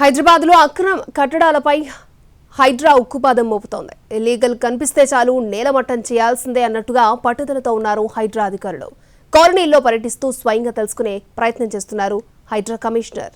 హైదరాబాద్లో అక్రమ కట్టడాలపై హైడ్రా ఉక్కుపాదం మోపుతోంది. ఇల్లీగల్ కనిపిస్తే చాలు నేలమట్టం చేయాల్సిందే అన్నట్టుగా పట్టుదలతో ఉన్నారు హైడ్రా అధికారులు. కాలనీల్లో పర్యటిస్తూ స్వయంగా తెలుసుకునే ప్రయత్నం చేస్తున్నారు హైడ్రా కమిషనర్.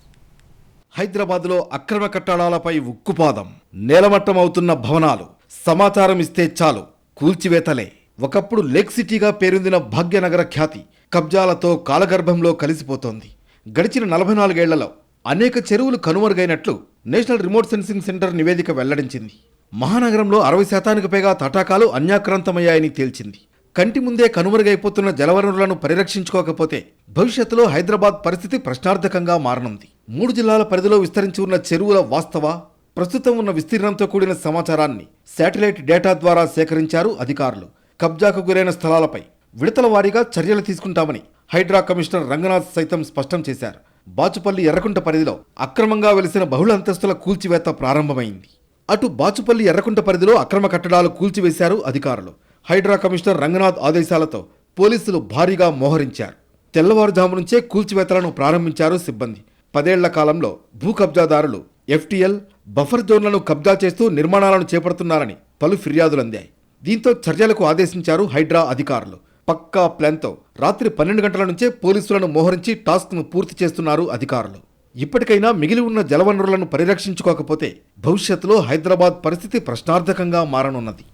హైదరాబాద్లో అక్రమ కట్టడాలపై ఉక్కుపాదం నేలమట్టం అవుతున్న భవనాలు సమాచారం ఇస్తే చాలు కూల్చివేతలే. ఒకప్పుడు లేక్ సిటీగా పేరొందిన భాగ్యనగర ఖ్యాతి కబ్జాలతో కాలగర్భంలో కలిసిపోతోంది. గడిచిన నలభై నాలుగేళ్ళలో అనేక చెరువులు కనుమరుగైనట్లు నేషనల్ రిమోట్ సెన్సింగ్ సెంటర్ నివేదిక వెల్లడించింది. మహానగరంలో అరవై శాతానికి పైగా తటాకాలు అన్యాక్రాంతమయ్యాయని తేల్చింది. కంటి ముందే కనుమరుగైపోతున్న జలవనరులను పరిరక్షించుకోకపోతే భవిష్యత్తులో హైదరాబాద్ పరిస్థితి ప్రశ్నార్థకంగా మారనుంది. మూడు జిల్లాల పరిధిలో విస్తరించి ఉన్న చెరువుల వాస్తవ ప్రస్తుతం ఉన్న విస్తీర్ణంతో కూడిన సమాచారాన్ని శాటిలైట్ డేటా ద్వారా సేకరించారు అధికారులు. కబ్జాకు గురైన స్థలాలపై విడతల వారీగా చర్యలు తీసుకుంటామని హైడ్రా కమిషనర్ రంగనాథ్ సైతం స్పష్టం చేశారు. బాచుపల్లి ఎర్రకుంట పరిధిలో అక్రమంగా వెలిసిన బహుళ అంతస్తుల కూల్చివేత ప్రారంభమైంది. అటు బాచుపల్లి ఎర్రకుంట పరిధిలో అక్రమ కట్టడాలు కూల్చివేశారు అధికారులు. హైడ్రా కమిషనర్ రంగనాథ్ ఆదేశాలతో పోలీసులు భారీగా మోహరించారు. తెల్లవారుజాము నుంచే కూల్చివేతలను ప్రారంభించారు సిబ్బంది. పదేళ్ళ కాలంలో భూ కబ్జాదారులు ఎఫ్టీఎల్ బఫర్ జోన్లను కబ్జా చేస్తూ నిర్మాణాలను చేపడుతున్నారని పలు ఫిర్యాదులు అందాయి. దీంతో చర్యలకు ఆదేశించారు హైడ్రా అధికారులు. పక్కా ప్లాన్తో రాత్రి పన్నెండు గంటల నుంచే పోలీసులను మోహరించి టాస్క్ను పూర్తి చేస్తున్నారు అధికారులు. ఇప్పటికైనా మిగిలి ఉన్న జలవనరులను పరిరక్షించుకోకపోతే భవిష్యత్తులో హైదరాబాద్ పరిస్థితి ప్రశ్నార్థకంగా మారనున్నది.